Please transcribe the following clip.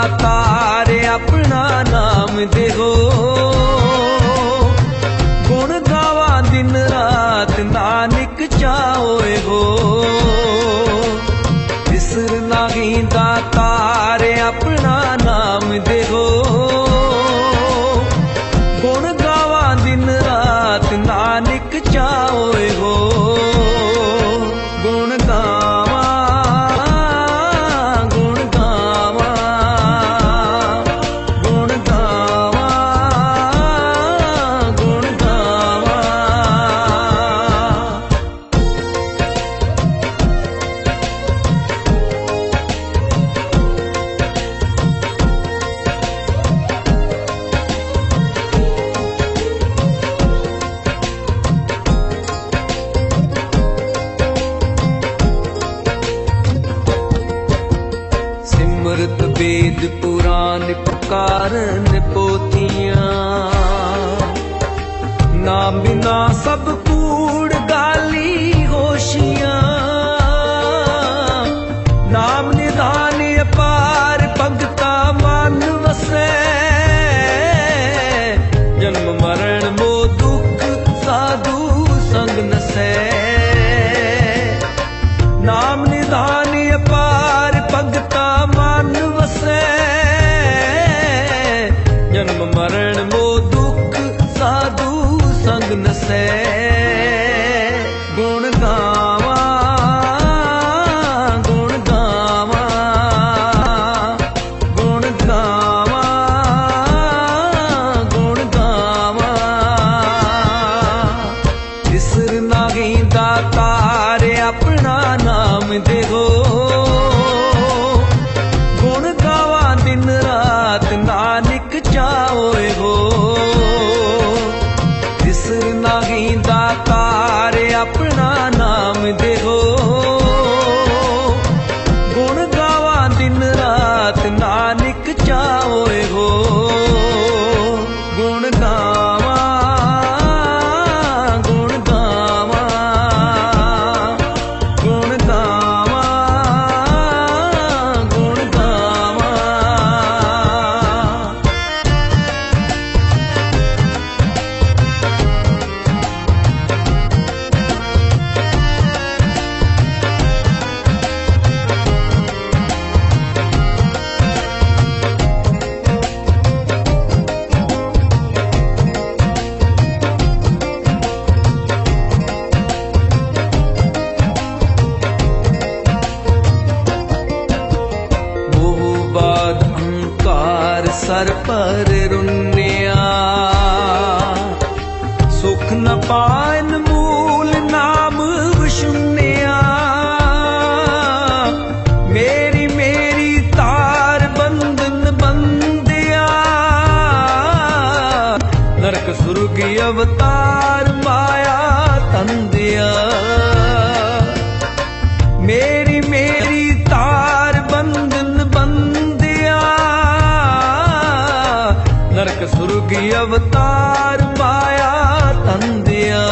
ਦਾਤਾਰ ਆਪਣਾ ਨਾਮ ਦੇਹੋ ਗੁਣ ਗਾਵਾਂ ਦਿਨ ਰਾਤ ਨਾਨਕ ਚਾਹੋਏ ਹੋ। ਵਿਸਰ ਨਾਹੀ ਦਾਤਾਰ ਆਪਣਾ ਨਾਮ ਦੇਹੋ ਵੇਦ ਪੁਰਾਨ ਪਕਾਰਨ ਪੋਥੀਆਂ ਨਾਮ ਬਿਨਾ ਸਭ ਕੂੜ ਦਾਤਾਰ ਆਪਣਾ ਨਾਮ ਦੇਹੋ ਗੁਣ ਗਾਵਾਂ ਦਿਨ ਰਾਤ ਨਾਨਕ ਚਾਹੋਏ ਹੋ ਵਿਸਰ ਨਾਹੀ ਦਾਤਾਰ ਆਪਣਾ ਰੁੰਨਿਆ। ਸੁਖ ਨ ਪਾਇਨ ਮੂਲ ਨਾਮ ਵਿਸ਼ੁੰਨਿਆ ਮੇਰੀ ਮੇਰੀ ਤਾਰ ਬੰਧਨ ਬੰਦਿਆ ਨਰਕ ਸੁਰਗੀ ਅਵਤ ਨਾਨਕ ਸੁਰਗੀ ਅਵਤਾਰ ਪਾਇਆ ਤੰਦਿਆ।